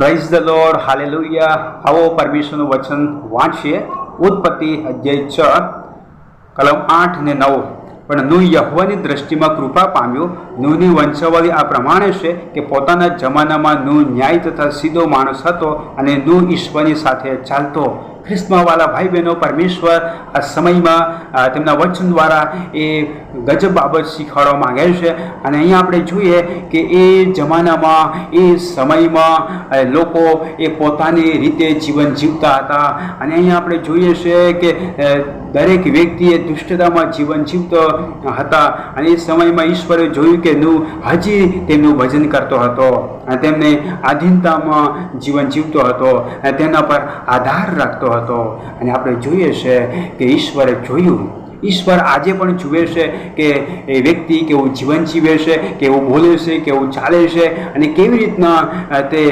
Price the lord hallelujah આવો પરમેશ્વરનું વચન વાંચીએ. ઉત્પત્તિ અધ્યાય છ, કલમ આઠ ને નવ. પણ નૂહ યહવાની દ્રષ્ટિમાં કૃપા પામ્યો. નુની વંશાવળી આ પ્રમાણે છે કે પોતાના જમાનામાં નું ન્યાય તથા સીધો માણસ હતો અને નું ઈશ્વરની સાથે ચાલતો. ખ્રિસ્તમાં વાલા ભાઈ બહેનો પરમેશ્વર આ સમયમાં તેમના વચન દ્વારા એ ગજબ બાબત શીખવાડવા માંગે છે. અને અહીંયા આપણે જોઈએ કે એ જમાનામાં, એ સમયમાં લોકો એ પોતાની રીતે જીવન જીવતા હતા. અને અહીંયા આપણે જોઈએ છે કે દરેક વ્યક્તિએ દુષ્ટતામાં જીવન જીવતો હતા. અને એ સમયમાં ઈશ્વરે જોયું કે નું, હજી તેમનું ભજન કરતો હતો. તેમને આધીનતામાં જીવન જીવતો હતો તેના પર આધાર રાખતો હતો. અને આપણે જોઈએ છે કે ઈશ્વરે જોયું ઈશ્વર આજે પણ જુએ છે કે એ વ્યક્તિ કેવું જીવન જીવે છે, કેવું બોલે છે, કેવું ચાલે છે અને કેવી રીતના તે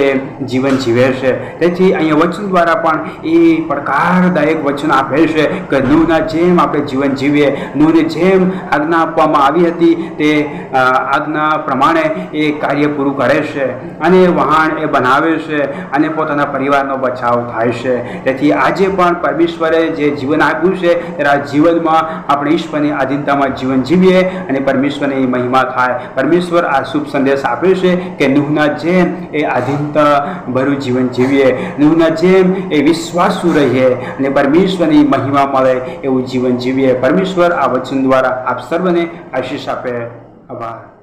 જીવન જીવે છે. તેથી અહીંયા વચન દ્વારા પણ એ પડકારદાયક વચન આપે છે કે નૂના જેમ આપણે જીવન જીવીએ, નૂહને જેમ આજ્ઞા આપવામાં આવી હતી, તે આજ્ઞા પ્રમાણે એ કાર્ય પૂરું કરે છે અને વહાણ એ બનાવે છે અને પોતાના પરિવારનો બચાવ થાય છે. તેથી આજે પણ પરમેશ્વરે જે જીવન આપ્યું છે, તેના જીવનમાં આપણે ઈશ્વરની આધીનતામાં જીવન જીવીએ અને પરમેશ્વરની મહિમા થાય. પરમેશ્વર આ શુભ સંદેશ આપ્યો છે કે નુહના જેમ એ આધીનતા ભર્યું જીવન જીવીએ, નુહના જેમ એ વિશ્વાસુ રહીએ અને પરમેશ્વરની મહિમા મળે એવું જીવન જીવીએ. પરમેશ્વર આ વચન દ્વારા આપ સર્વને આશીષ આપે. આભાર.